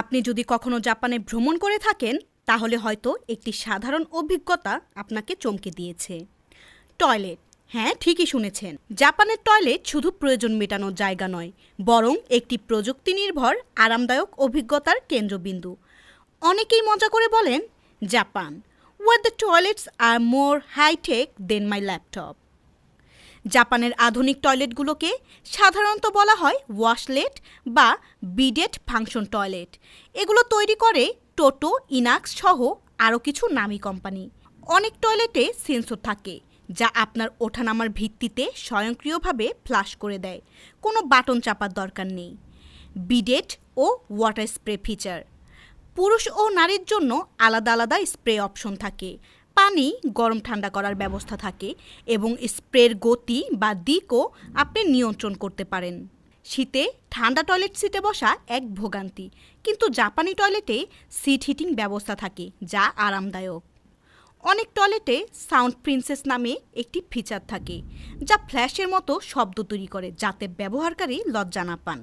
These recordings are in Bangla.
আপনি যদি কখনো জাপানে ভ্রমণ করে থাকেন, তাহলে হয়তো একটি সাধারণ অভিজ্ঞতা আপনাকে চমকে দিয়েছে। টয়লেট। হ্যাঁ ঠিকই শুনেছেন। জাপানের টয়লেট শুধু প্রয়োজন মেটানোর জায়গা নয়, বরং একটি প্রযুক্তি নির্ভর, আরামদায়ক অভিজ্ঞতার কেন্দ্রবিন্দু। অনেকেই মজা করে বলেন, Japan. Wow the toilets are more hi-tech than my laptop জাপানের আধুনিক টয়লেটগুলোকে সাধারণত বলা হয় ওয়াশলেট বা বিডেট ফাংশন টয়লেট। এগুলো তৈরি করে টোটো, ইনাক্স সহ আরও কিছু নামী কোম্পানি। অনেক টয়লেটে সেন্সর থাকে, যা আপনার ওঠানামার ভিত্তিতে স্বয়ংক্রিয়ভাবে ফ্লাশ করে দেয়। কোনো বাটন চাপার দরকার নেই। বিডেট ও ওয়াটার স্প্রে ফিচার। পুরুষ ও নারীর জন্য আলাদা আলাদা স্প্রে অপশন থাকে পানি গরম ঠান্ডা করার ব্যবস্থা থাকে এবং স্প্রের গতি বা দিকও আপনি নিয়ন্ত্রণ করতে পারেন। শীতে ঠান্ডা টয়লেট সিটে বসা এক ভোগান্তি, কিন্তু জাপানি টয়লেটে সিট হিটিং ব্যবস্থা থাকে যা আরামদায়ক। অনেক টয়লেটে সাউন্ড প্রিন্সেস নামে একটি ফিচার থাকে, যা ফ্ল্যাশের মতো শব্দ তৈরি করে যাতে ব্যবহারকারী লজ্জা না পান।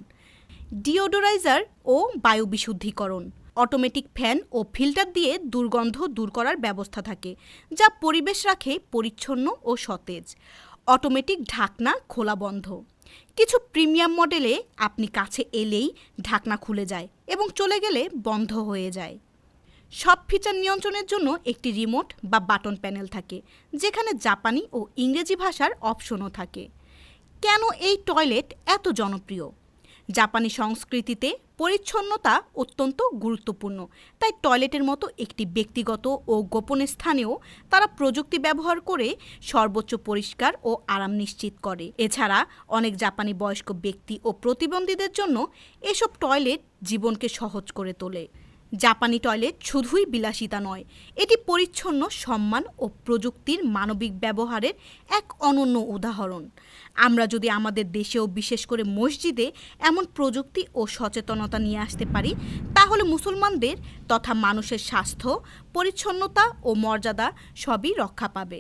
ডিওডোরাইজার ও বায়ু বিশুদ্ধিকরণ অটোমেটিক ফ্যান ও ফিল্টার দিয়ে দুর্গন্ধ দূর করার ব্যবস্থা থাকে, যা পরিবেশ রাখে পরিচ্ছন্ন ও সতেজ। অটোমেটিক ঢাকনা খোলা বন্ধ। কিছু প্রিমিয়াম মডেলে আপনি কাছে এলেই ঢাকনা খুলে যায় এবং চলে গেলে বন্ধ হয়ে যায়। সব ফিচার নিয়ন্ত্রণের জন্য একটি রিমোট বা বাটন প্যানেল থাকে, যেখানে জাপানি ও ইংরেজি ভাষার অপশনও থাকে। কেন এই টয়লেট এত জনপ্রিয়? জাপানি সংস্কৃতিতে পরিচ্ছন্নতা অত্যন্ত গুরুত্বপূর্ণ। তাই টয়লেটের মতো একটি ব্যক্তিগত ও গোপন স্থানেও তারা প্রযুক্তি ব্যবহার করে সর্বোচ্চ পরিষ্কার ও আরাম নিশ্চিত করে। এছাড়া অনেক জাপানি বয়স্ক ব্যক্তি ও প্রতিবন্ধীদের জন্য এসব টয়লেট জীবনকে সহজ করে তোলে। জাপানি টয়লেট শুধুই বিলাসিতা নয়, এটি পরিচ্ছন্ন সম্মান ও প্রযুক্তির মানবিক ব্যবহারের এক অনন্য উদাহরণ। আমরা যদি আমাদের দেশেও বিশেষ করে মসজিদে এমন প্রযুক্তি ও সচেতনতা নিয়ে আসতে পারি, তাহলে মুসলমানদের তথা মানুষের স্বাস্থ্য, পরিচ্ছন্নতা ও মর্যাদা সবই রক্ষা পাবে।